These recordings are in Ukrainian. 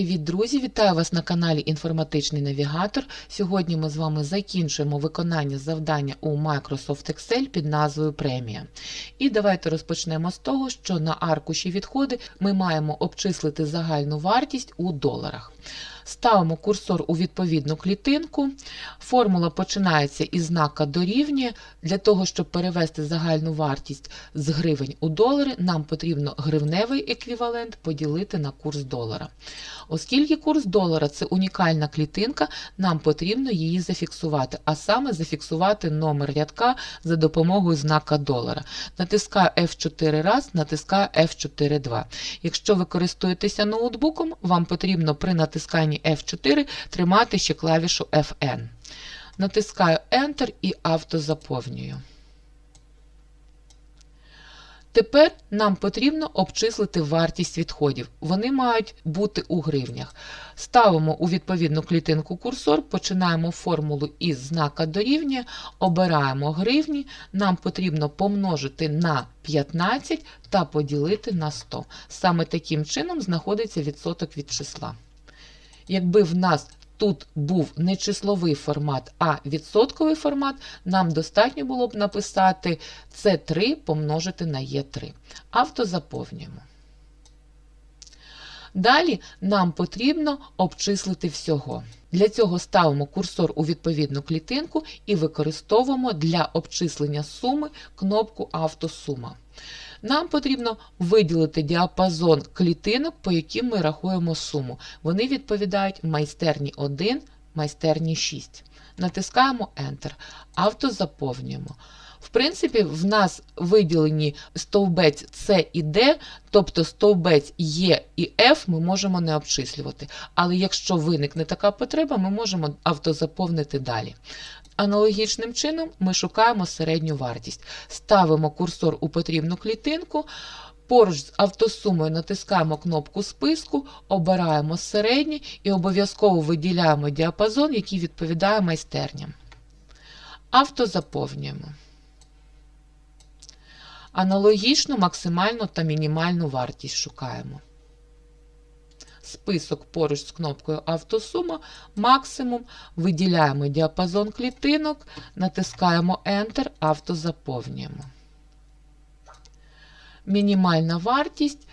Привіт, друзі! Вітаю вас на каналі Інформатичний Навігатор. Сьогодні ми з вами закінчуємо виконання завдання у Microsoft Excel під назвою Премія. І давайте розпочнемо з того, що на аркуші відходи ми маємо обчислити загальну вартість у доларах. Ставимо курсор у відповідну клітинку. Формула починається із знака дорівнює. Для того, щоб перевести загальну вартість з гривень у долари, нам потрібно гривневий еквівалент поділити на курс долара. Оскільки курс долара це унікальна клітинка, нам потрібно її зафіксувати, а саме зафіксувати номер рядка за допомогою знака долара. Натискаю F4 раз, натискаю F4 2. Якщо ви користуєтеся ноутбуком, вам потрібно при натисканні F4 тримати ще клавішу FN. Натискаю Enter і автозаповнюю. Тепер нам потрібно обчислити вартість відходів. Вони мають бути у гривнях. Ставимо у відповідну клітинку курсор, починаємо формулу із знака дорівнює, обираємо гривні, нам потрібно помножити на 15 та поділити на 100. Саме таким чином знаходиться відсоток від числа. Якби в нас тут був не числовий формат, а відсотковий формат, нам достатньо було б написати С3 помножити на Е3. Автозаповнюємо. Далі нам потрібно обчислити всього. Для цього ставимо курсор у відповідну клітинку і використовуємо для обчислення суми кнопку Автосума. Нам потрібно виділити діапазон клітинок, по яким ми рахуємо суму. Вони відповідають майстерні 1, майстерні 6. Натискаємо Enter. Автозаповнюємо. В принципі, в нас виділені стовбець С і Д, тобто стовбець Е і Ф ми можемо не обчислювати. Але якщо виникне така потреба, ми можемо автозаповнити далі. Аналогічним чином ми шукаємо середню вартість. Ставимо курсор у потрібну клітинку. Поруч з автосумою натискаємо кнопку списку, обираємо середнє і обов'язково виділяємо діапазон, який відповідає майстерням. Автозаповнюємо. Аналогічно максимальну та мінімальну вартість шукаємо. Список поруч з кнопкою Автосума, максимум, виділяємо діапазон клітинок, натискаємо Enter, автозаповнюємо. Мінімальна вартість,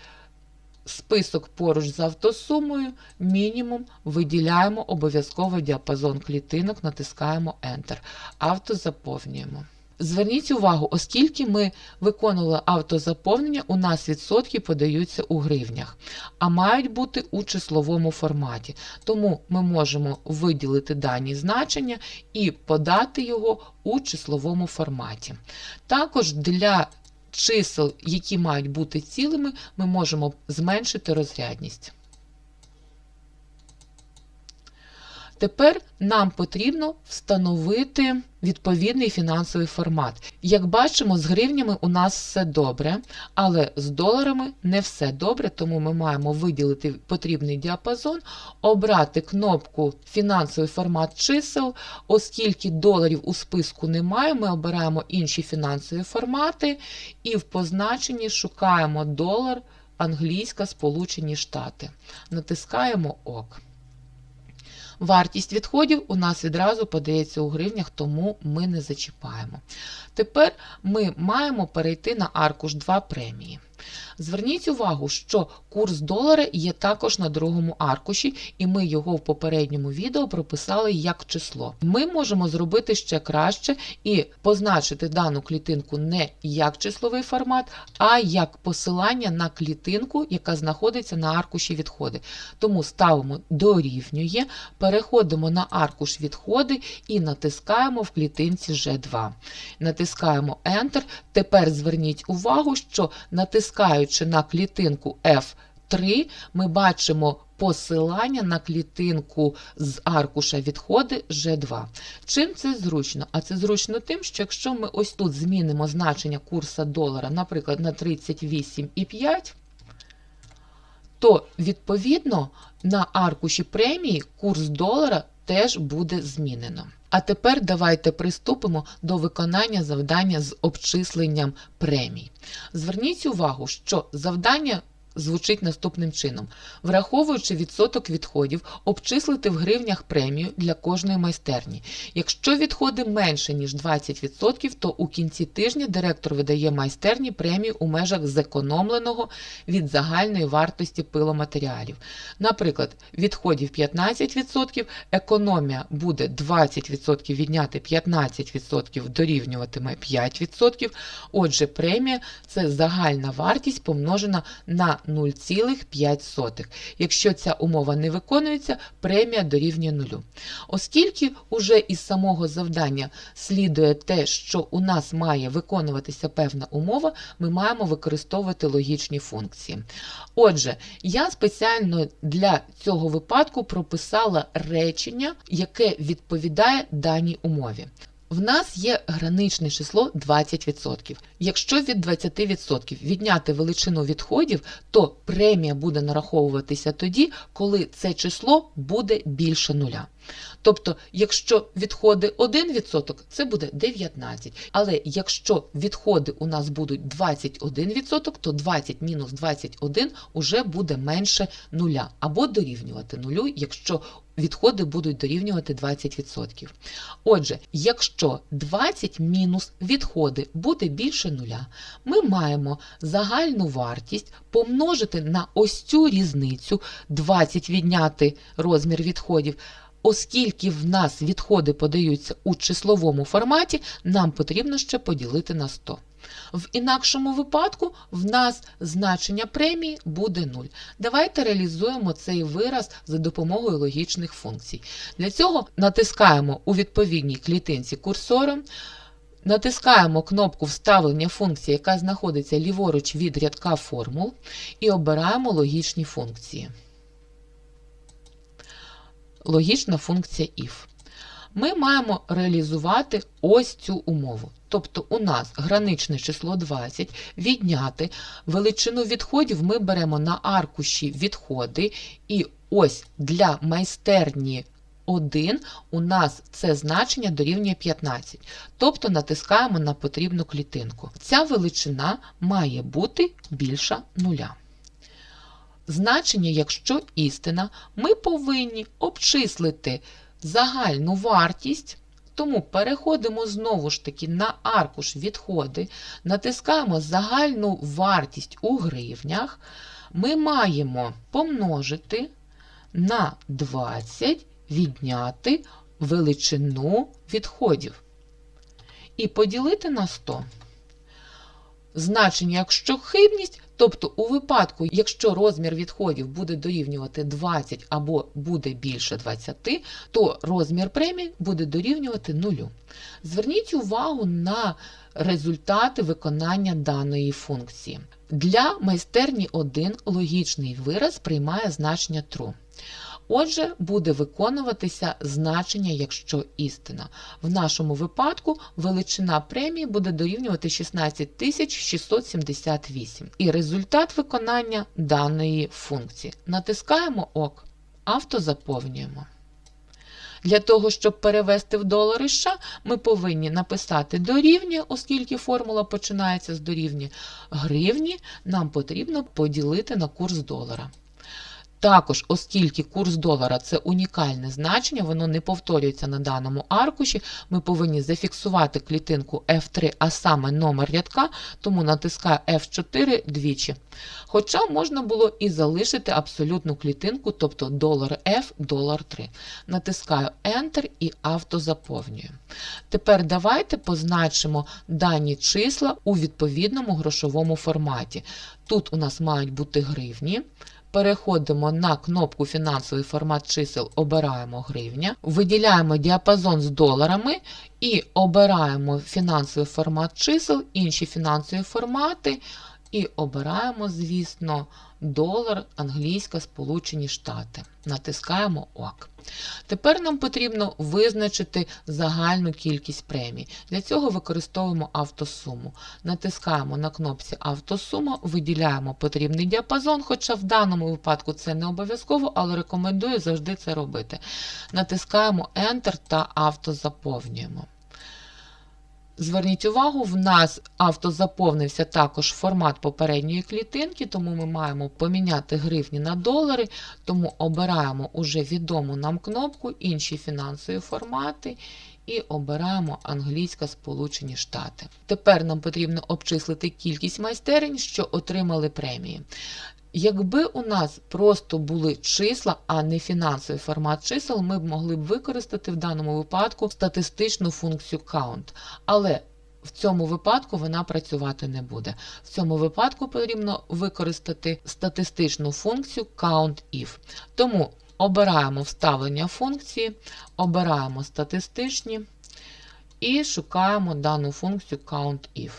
список поруч з автосумою, мінімум, виділяємо обов'язково діапазон клітинок, натискаємо Enter, автозаповнюємо. Зверніть увагу, оскільки ми виконували автозаповнення, у нас відсотки подаються у гривнях, а мають бути у числовому форматі. Тому ми можемо виділити дані значення і подати його у числовому форматі. Також для чисел, які мають бути цілими, ми можемо зменшити розрядність. Тепер нам потрібно встановити відповідний фінансовий формат. Як бачимо, з гривнями у нас все добре, але з доларами не все добре, тому ми маємо виділити потрібний діапазон, обрати кнопку Фінансовий формат чисел, оскільки доларів у списку немає, ми обираємо інші фінансові формати і в позначенні шукаємо долар, англійська, Сполучені Штати. Натискаємо ОК. Вартість відходів у нас відразу подається у гривнях, тому ми не зачіпаємо. Тепер ми маємо перейти на аркуш 2 премії. Зверніть увагу, що курс долара є також на другому аркуші, і ми його в попередньому відео прописали як число. Ми можемо зробити ще краще і позначити дану клітинку не як числовий формат, а як посилання на клітинку, яка знаходиться на аркуші відходи. Тому ставимо дорівнює, переходимо на аркуш відходи і натискаємо в клітинці G2. Натискаємо Enter. Тепер зверніть увагу, що натискаючи на клітинку F3, ми бачимо посилання на клітинку з аркуша відходи G2. Чим це зручно? А це зручно тим, що якщо ми ось тут змінимо значення курсу долара, наприклад, на 38,5, то відповідно на аркуші премії курс долара теж буде змінено. А тепер давайте приступимо до виконання завдання з обчисленням премій. Зверніть увагу, що завдання звучить наступним чином: враховуючи відсоток відходів, обчислити в гривнях премію для кожної майстерні. Якщо відходи менше ніж 20%, то у кінці тижня директор видає майстерні премію у межах зекономленого від загальної вартості пиломатеріалів. Наприклад, відходів 15%, економія буде 20% відняти 15% дорівнюватиме 5%. Отже, премія це загальна вартість помножена на 0,5. Якщо ця умова не виконується, премія дорівнює нулю. Оскільки уже із самого завдання слідує те, що у нас має виконуватися певна умова, ми маємо використовувати логічні функції. Отже, я спеціально для цього випадку прописала речення, яке відповідає даній умові. В нас є граничне число 20%. Якщо від 20% відняти величину відходів, то премія буде нараховуватися тоді, коли це число буде більше нуля. Тобто, якщо відходи 1%, це буде 19. Але якщо відходи у нас будуть 21%, то 20 мінус 21 уже буде менше нуля або дорівнювати нулю, якщо відходи будуть дорівнювати 20%. Отже, якщо 20 мінус відходи буде більше нуля, ми маємо загальну вартість помножити на ось цю різницю 20 відняти розмір відходів. Оскільки в нас відходи подаються у числовому форматі, нам потрібно ще поділити на 100. В інакшому випадку в нас значення премії буде 0. Давайте реалізуємо цей вираз за допомогою логічних функцій. Для цього натискаємо у відповідній клітинці курсором, натискаємо кнопку вставлення функції, яка знаходиться ліворуч від рядка формул, і обираємо логічні функції. Логічна функція if. Ми маємо реалізувати ось цю умову. Тобто у нас граничне число 20, відняти величину відходів ми беремо на аркуші відходи, і ось для майстерні 1 у нас це значення дорівнює 15. Тобто натискаємо на потрібну клітинку. Ця величина має бути більша нуля. Значення, якщо істина, ми повинні обчислити загальну вартість. Тому переходимо знову ж таки на аркуш відходи, натискаємо загальну вартість у гривнях. Ми маємо помножити на 20 відняти величину відходів і поділити на 100. Значення, якщо хибність, тобто у випадку, якщо розмір відходів буде дорівнювати 20 або буде більше 20, то розмір премії буде дорівнювати 0. Зверніть увагу на результати виконання даної функції. Для майстерні 1 логічний вираз приймає значення true. Отже, буде виконуватися значення, якщо істина. В нашому випадку величина премії буде дорівнювати 16 678. І результат виконання даної функції. Натискаємо ОК, автозаповнюємо. Для того, щоб перевести в долари США, ми повинні написати дорівнює, оскільки формула починається з дорівнює гривні, нам потрібно поділити на курс долара. Також, оскільки курс долара це унікальне значення, воно не повторюється на даному аркуші, ми повинні зафіксувати клітинку F3, а саме номер рядка, тому натискаю F4 двічі. Хоча можна було і залишити абсолютну клітинку, тобто долар F, долар 3. Натискаю Enter і автозаповнюю. Тепер давайте позначимо дані числа у відповідному грошовому форматі. Тут у нас мають бути гривні. Переходимо на кнопку Фінансовий формат чисел, обираємо гривня, виділяємо діапазон з доларами і обираємо фінансовий формат чисел, інші фінансові формати, і обираємо, звісно, долар, англійська, Сполучені Штати. Натискаємо ОК. Тепер нам потрібно визначити загальну кількість премій. Для цього використовуємо автосуму. Натискаємо на кнопці Автосума, виділяємо потрібний діапазон, хоча в даному випадку це не обов'язково, але рекомендую завжди це робити. Натискаємо Enter та автозаповнюємо. Зверніть увагу, в нас автозаповнився також формат попередньої клітинки, тому ми маємо поміняти гривні на долари, тому обираємо уже відому нам кнопку інші фінансові формати і обираємо англійська Сполучені Штати. Тепер нам потрібно обчислити кількість майстерень, що отримали премії. Якби у нас просто були числа, а не фінансовий формат чисел, ми б могли б використати в даному випадку статистичну функцію count. Але в цьому випадку вона працювати не буде. В цьому випадку потрібно використати статистичну функцію count-if. Тому обираємо вставлення функції, обираємо статистичні і шукаємо дану функцію count-if.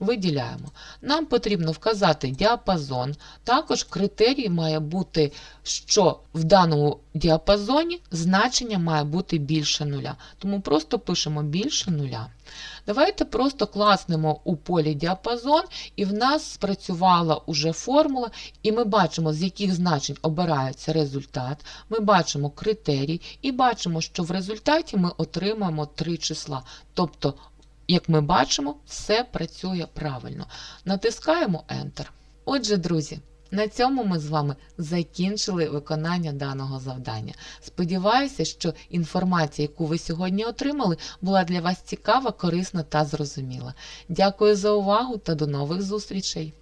Виділяємо. Нам потрібно вказати діапазон. Також критерій має бути, що в даному діапазоні значення має бути більше нуля. Тому просто пишемо більше нуля. Давайте просто класнемо у полі діапазон, і в нас спрацювала уже формула, і ми бачимо, з яких значень обирається результат. Ми бачимо критерій і бачимо, що в результаті ми отримаємо три числа. Тобто як ми бачимо, все працює правильно. Натискаємо Enter. Отже, друзі, на цьому ми з вами закінчили виконання даного завдання. Сподіваюся, що інформація, яку ви сьогодні отримали, була для вас цікава, корисна та зрозуміла. Дякую за увагу та до нових зустрічей!